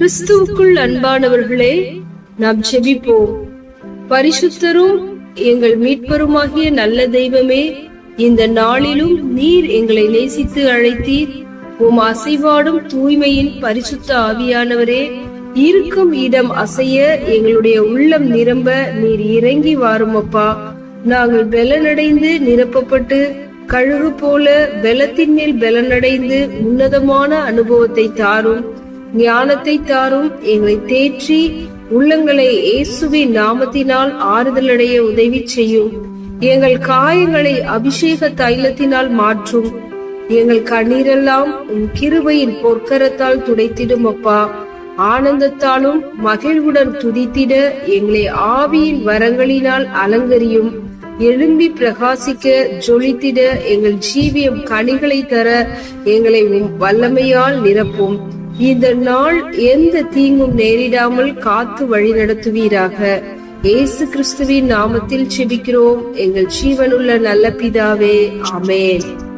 கிறிஸ்துவுக்குள் அன்பானவர்களே நாம் செபிப்போம். பரிசுத்தரும் எங்கள் மீட்பருமாகிய நல்ல தெய்வமே இந்த நாளிலும் நீர் எங்களை நேசித்து அழைத்தீர். உம் அசைவாடும் தூய்மையின் பரிசுத்த ஆவியானவரே இருக்கும் இடம் அசைய எங்களுடைய உள்ளம் நிரம்ப நீர் இறங்கி வாரும் அப்பா நாங்கள் பெலனடைந்து நிரப்பப்பட்டு கழுகு போல பலத்தின் மேல் பலனடைந்து உன்னதமான அனுபவத்தை தாரும். ஞானத்தை தாரும். எங்களை தேற்றி உள்ளங்களை இயேசுவின் நாமத்தினால் ஆறுதலடைய உதவி செய்யும். எங்கள் காயங்களை அபிஷேக தைலத்தினால் மாற்றும். எங்கள் கண்ணீரெல்லாம் உன் கிருபையின் பொற்கரத்தால் துடைத்திடும் அப்பா. ஆனந்தத்தாலும் மகிழ்வுடன் துதித்திட எங்களை ஆவியின் வரங்களினால் அலங்கரியும். எழும்பி பிரகாசிக்க ஜொலித்திட எங்கள் ஜீவியம் கனிகளை தர எங்களை உம் வல்லமையால் நிரப்பும். இந்த நாள் எந்த தீங்கும் நேரிடாமல் காத்து வழி நடத்துவீராக. இயேசு கிறிஸ்துவின் நாமத்தில் செபிக்கிறோம். எங்கள் ஜீவனுள்ள நல்ல பிதாவே. அமேன்